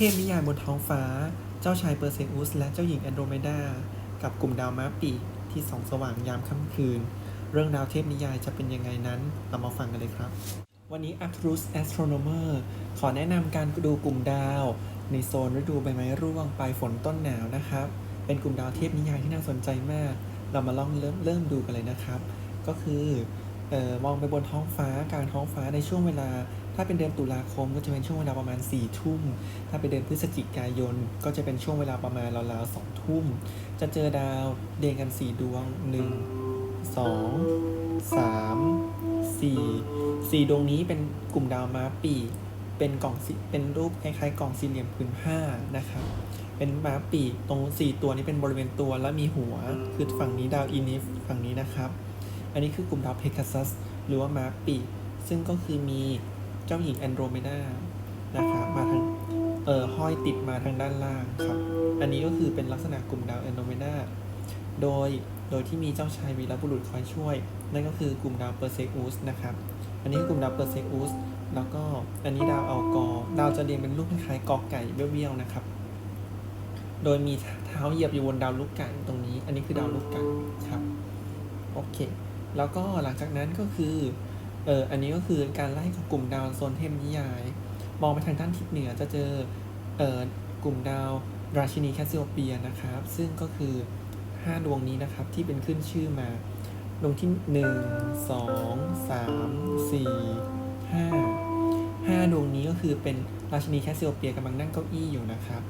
เทพนิยายบนท้องฟ้า เจ้าชายเปอร์เซอุสและเจ้าหญิงแอนโดรเมดา กับกลุ่มดาวม้าปีกที่ส่องสว่างยามค่ำคืน เรื่องราวเทพนิยายจะเป็นยังไงนั้น เรามาฟังกันเลยครับ วันนี้ a c r u s Astronomer ขอแนะนำการดูกลุ่มดาว ในโซนฤดูใบไม้ร่วงปลายฝนต้นหนาวนะครับ เป็นกลุ่มดาวเทพนิยายที่น่าสนใจมาก เรามาลองเริ่มเริ่มดูกันเลยนะครับ ก็คือออมองไปบนท้องฟ้ากลางท้องฟ้าในช่วงเวลา ถ้าเป็นเดือนตุลาคมก็จะเป็นช่วงเวลาประมาณ4ี่ทุ่ม ถ้าเป็นเดือนพฤศจิกายน ก็จะเป็นช่วงเวลาประมาณราวๆสองทุ่ม จะเจอดาวเรียงกัน4ดวง 1 2 3 4 4 ดวงนี้เป็นกลุ่มดาวม้าปีกเป็นกล่องเป็นรูปคล้ายๆกล่องสี่เหลี่ยมผืนผ้านะครับ เป็นม้าปีกตรง 4 ตัวนี้เป็นบริเวณตัวและมีหัว คือฝั่งนี้ดาวอีนิฟฝั่งนี้นะครับ อันนี้คือกลุ่มดาวเพก a ซัสหรือว่าม้าปีกซึ่งก็คือมี เจ้าหญิงแอนโดรเมดานะครับมาทางเอ่อห้อยติดมาทางด้านล่างครับ อันนี้ก็คือเป็นลักษณะกลุ่มดาวแอนโดรเมดาโดยโดยที่มีเจ้าชายวีรบุรุษคอยช่วย นั่นก็คือกลุ่มดาวเปอร์เซอุสนะครับ อันนี้คือกลุ่มดาวเปอร์เซอุสแล้วก็อันนี้ดาวอัลกอร์ดาวจะเรียงเป็นรูปคล้ายๆกอไก่เบี้ยวๆนะครับ โดยมีเท้าเหยียบอยู่บนดาวลูกไก่ตรงนี้ อันนี้คือดาวลูกไก่ครับ โอเค แล้วก็หลังจากนั้นก็คือ เอออันนี้ก็คือการไล่ของกลุ่มดาวโซนเทพนิยาย มองไปทางด้านทิศเหนือจะเจอเออกลุ่มดาวราชินีแคสซิโอเปียนะครับ ซึ่งก็คือ 5 ดวงนี้นะครับที่เป็นขึ้นชื่อมาดวงที่ 1 2 3 4 5 5 ดวงนี้ก็คือเป็นราชินีแคสซิโอเปียกำลังนั่งเก้าอี้อยู่นะครับ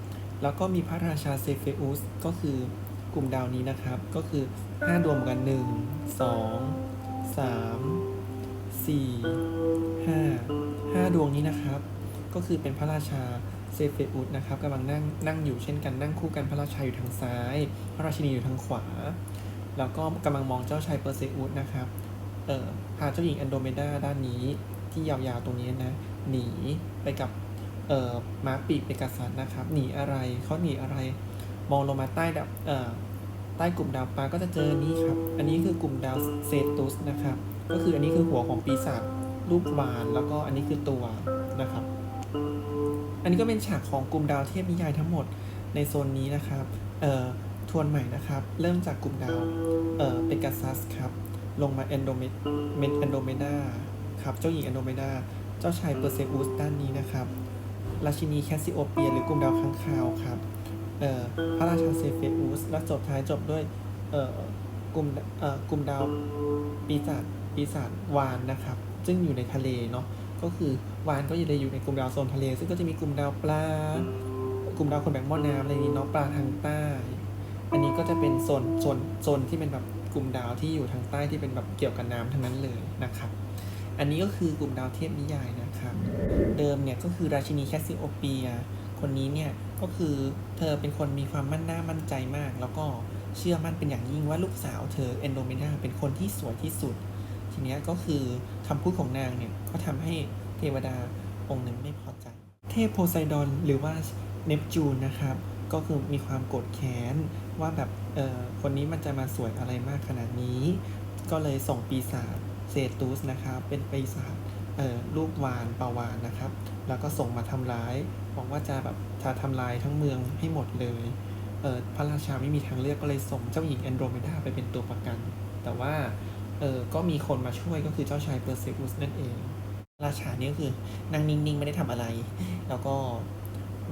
แล้วก็มีพระราชาเซเฟอุสก็คือกลุ่มดาวนี้นะครับ ก็คือ 5 ดวงเหมือนกัน 1 2 3 4 5 5 ดวงนี้นะครับ ก็คือเป็นพระราชาเซเฟอุสนะครับกำลังนั่งนั่งอยู่เช่นกันนั่งคู่กันพระราชาอยู่ทางซ้าย พระราชินีอยู่ทางขวา แล้วก็กำลังมองเจ้าชายเปอร์เซอุสนะครับเอ่อพาเจ้าหญิงแอนโดเมดาด้านนี้ที่ยาวๆตรงนี้นะหนีไปกับเอ่อม้าปีกเปกัสซัสนะครับ หนีอะไรเขาหนีอะไร มองลงมาใต้ดาวเอ่อใต้กลุ่มดาวปลาก็จะเจอนี่ครับ อันนี้คือกลุ่มดาวเซตุสนะครับ ก็คืออันนี้คือหัวของปีศาจรูปวานแล้วก็อันนี้คือตัวนะครับ อันนี้ก็เป็นฉากของกลุ่มดาวเทพนิยายทั้งหมดในโซนนี้นะครับ เอ่อทวนใหม่นะครับ เริ่มจากกลุ่มดาว เอ่อเปกัสซัสครับ ลงมาแอนโดเมเมนแอนโดเมดาครับ เจ้าหญิงแอนโดเมดา เจ้าชายเปอร์เซอุสด้านนี้นะครับ ราชินีแคสซิโอเปียหรือกลุ่มดาวค้างคาวครับ เอ่อพระราชาเซเฟอุสและจบท้ายจบด้วย เอ่อกลุ่ม เอ่อกลุ่มดาวปีศาจ ปีศาจวานนะครับ ซึ่งอยู่ในทะเลเนาะก็คือวานก็จะอยู่ในกลุ่มดาวโซนทะเล ซึ่งก็จะมีกลุ่มดาวปลากลุ่มดาวคนแบกหม้อน้ำอะไรนี้เนาะปลาทางใต้ อันนี้ก็จะเป็นโซนโซนโซนที่เป็นแบบกลุ่มดาวที่อยู่ทางใต้ที่เป็นแบบเกี่ยวกับน้ำทั้งนั้นเลยนะครับอันนี้ก็คือกลุ่มดาวเทพนิยายนะครับ เดิมเนี่ยก็คือราชินีแคสซิโอเปีย คนนี้เนี่ยก็คือเธอเป็นคนมีความมั่นหน้ามั่นใจมาก แล้วก็เชื่อมั่นเป็นอย่างยิ่งว่าลูกสาวเธอเอนโดเมดาเป็นคนที่สวยที่สุด ทีนี้ก็คือคำพูดของนางเนี่ยก็ทำให้เทวดาองค์หนึ่งไม่พอใจ เทพโพไซดอนหรือว่าเนปจูนนะครับ ก็คือมีความโกรธแค้นว่าแบบเออคนนี้มันจะมาสวยอะไรมากขนาดนี้ ก็เลยส่งปีศาจเซตุสนะครับเป็นปีศาจเอ่อลูกวานปาวานนะครับ แล้วก็ส่งมาทำร้ายบอกว่าจะแบบจะทำลายทั้งเมืองให้หมดเลยเออพระราชาไม่มีทางเลือกก็เลยส่งเจ้าหญิงแอนโดรเมดาไปเป็นตัวประกัน แต่ว่า เออก็มีคนมาช่วยก็คือเจ้าชายเปอร์เซอุสนั่นเอง ราชาเนี่ยก็คือนั่งนิ่งๆ ไม่ได้ทำอะไร แล้วก็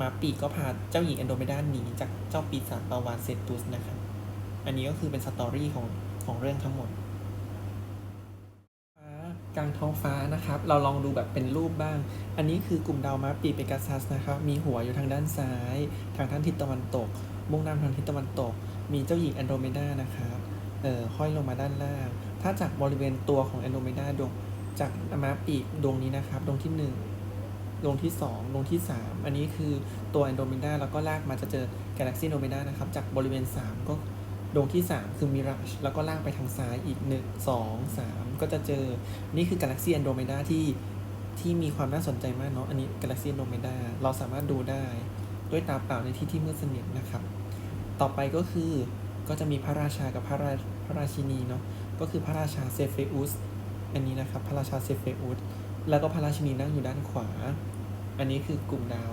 มาปีกก็พาเจ้าหญิงแอนโดเมดาหนีจากเจ้าปีศาจปาวานเซตุสนะครับอันนี้ก็คือเป็นสตอรี่ของของเรื่องทั้งหมดกลางท้องฟ้านะครับ เราลองดูแบบเป็นรูปบ้าง อันนี้คือกลุ่มดาวม้าปีกเปกัสซัสนะครับ มีหัวอยู่ทางด้านซ้าย ทางด้านทิศตะวันตก มุ่งหน้าทางทิศตะวันตก มีเจ้าหญิงแอนโดเมดานะครับ เอ่อห้อยลงมาด้านล่าง ถ้าจากบริเวณตัวของแอนโดเมดาดวงจากมาปีกดวงนี้นะครับ ดวงที่ 1 ดวงที่ 2 ดวงที่ 3 อันนี้คือตัวแอนโดเมดาแล้วก็ลากมาจะเจอกาแล็กซี่แอนโดเมดานะครับ จากบริเวณ 3 ก็ดวงที่ 3 คือมิราชแล้วก็ลากไปทางซ้ายอีก 1 2 3 ก็จะเจอ นี่คือกาแล็กซีแอนโดเมดาที่ที่มีความน่าสนใจมากเนาะ อันนี้กาแล็กซีแอนโดเมดาเราสามารถดูได้ ด้วยตาเปล่าในที่ที่มืดสนิทนะครับ ต่อไปก็คือก็จะมีพระราชากับพระราพระราชินีเนาะ ก็คือพระราชาเซเฟอุสอันนี้นะครับพระราชาเซเฟอุสแล้วก็พระราชินีนั่งอยู่ด้านขวา อันนี้คือกลุ่มดาว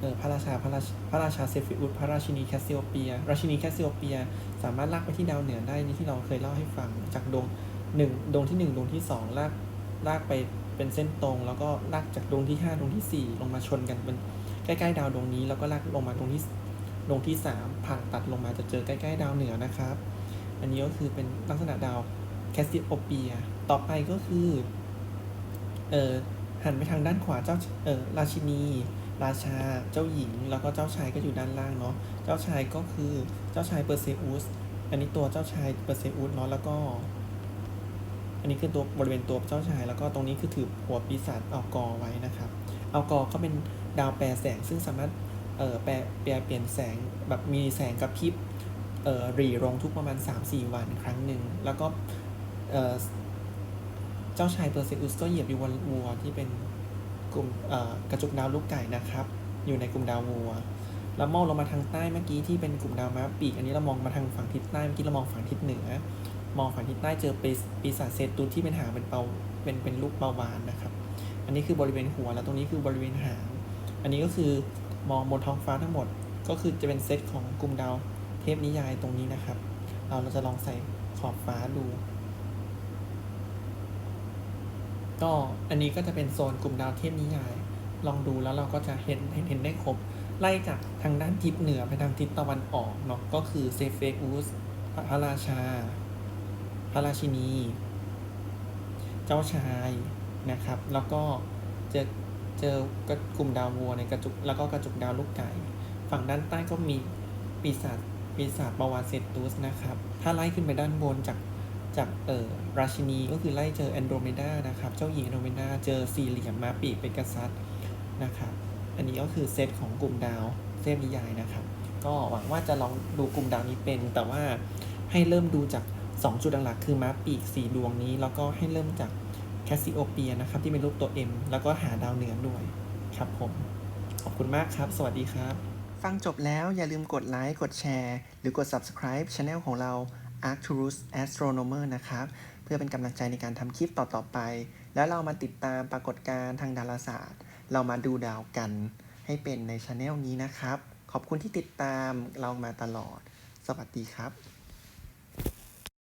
เออพระราชาพระราชพระราชาเซฟิอุสพระราชินีแคสซิโอเปีย ราชินีแคสซิโอเปีย สามารถลากไปที่ดาวเหนือได้นี่ที่เราเคยเล่าให้ฟังจากดวงหนึ่งดวงที่หนึ่งดวงที่สองลากลากไปเป็นเส้นตรง แล้วก็ลากจากดวงที่ห้าดวงที่สี่ลงมาชนกันเป็นใกล้ๆดาวดวงนี้ แล้วก็ลากลงมาดวงที่ดวงที่สามผ่านตัดลงมาจะเจอใกล้ๆดาวเหนือนะครับ อันนี้ก็คือเป็นลักษณะดาวแคสซิโอเปีย ต่อไปก็คือ เออหันไปทางด้านขวาเจ้า เออราชินี ราชา เจ้าหญิง แล้วก็เจ้าชายก็อยู่ด้านล่างเนาะ เจ้าชายก็คือ เจ้าชายเปอร์เซอุส อันนี้ตัวเจ้าชายเปอร์เซอุสเนาะ แล้วก็ อันนี้คือตัวบริเวณตัวเจ้าชาย แล้วก็ตรงนี้คือถือหัวปีศาจเอากอไว้นะครับ เอากอก็เป็นดาวแปรแสง ซึ่งสามารถ เออแปร แปรเปลี่ยนแสง แบบมีแสงกระพริบ รี่ลงทุกประมาณ 3-4 วันครั้งหนึ่ง แล้วก็เจ้าชายเปอร์เซอุสก็เหยียบอยู่บนวัวที่เป็นกลุ่มกระจุกดาวลูกไก่นะครับ อยู่ในกลุ่มดาววัว แล้วมองลงมาทางใต้เมื่อกี้ที่เป็นกลุ่มดาวม้าปีก อันนี้เรามองมาทางฝั่งทิศใต้เมื่อกี้เรามองฝั่งทิศเหนือ มองฝั่งทิศใต้เจอปีปีศาจเซตูที่เป็นหางเป็นเปาเป็นเป็นลูกเปาวานนะครับ อันนี้คือบริเวณหัวแล้วตรงนี้คือบริเวณหาง อันนี้ก็คือมองบนท้องฟ้าทั้งหมด ก็คือจะเป็นเซตของกลุ่มดาว พนิยายตรงนี้นะครับ เราเราจะลองใส่ขอบฟ้าดู ก็อันนี้ก็จะเป็นโซนกลุ่มดาวเทพนิยาย ลองดูแล้วเราก็จะเห็นเห็นเห็นได้ครบ ไล่จากทางด้านทิศเหนือไปทางทิศตะวันออกเนาะก็คือเซเฟอุสพระราชา พระราชินี เจ้าชายนะครับ แล้วก็เจอเจอกลุ่มดาววัวในกระจุกแล้วก็กระจุกดาวลูกไก่ ฝั่งด้านใต้ก็มีปีศาจ ปีศาจบาวาเซตุสนะครับ ถ้าไล่ขึ้นไปด้านบนจากจากเอ่อราชินีก็คือไล่เจอแอนโดรเมดานะครับ เจ้าหญิงแอนโดรเมดาเจอสี่เหลี่ยมมาปีกเป็นกษัตริย์นะครับ อันนี้ก็คือเซตของกลุ่มดาวเทพนิยายนะครับ ก็หวังว่าจะลองดูกลุ่มดาวนี้เป็น แต่ว่าให้เริ่มดูจาก 2 จุดหลักคือม้าปีก4ดวงนี้ แล้วก็ให้เริ่มจากแคสซิโอเปียนะครับที่เป็นรูปตัว M แล้วก็หาดาวเหนือด้วยครับผม ขอบคุณมากครับ สวัสดีครับ ฟังจบแล้วอย่าลืมกดไลค์ กดแชร์ หรือกด subscribe channel ของเรา Arcturus Astronomer นะครับ เพื่อเป็นกำลังใจในการทำคลิปต่อ ๆ ไป แล้วเรามาติดตามปรากฏการณ์ทางดาราศาสตร์ เรามาดูดาวกัน ให้เป็นในช anel นี้นะครับ ขอบคุณที่ติดตามเรามาตลอด สวัสดีครับ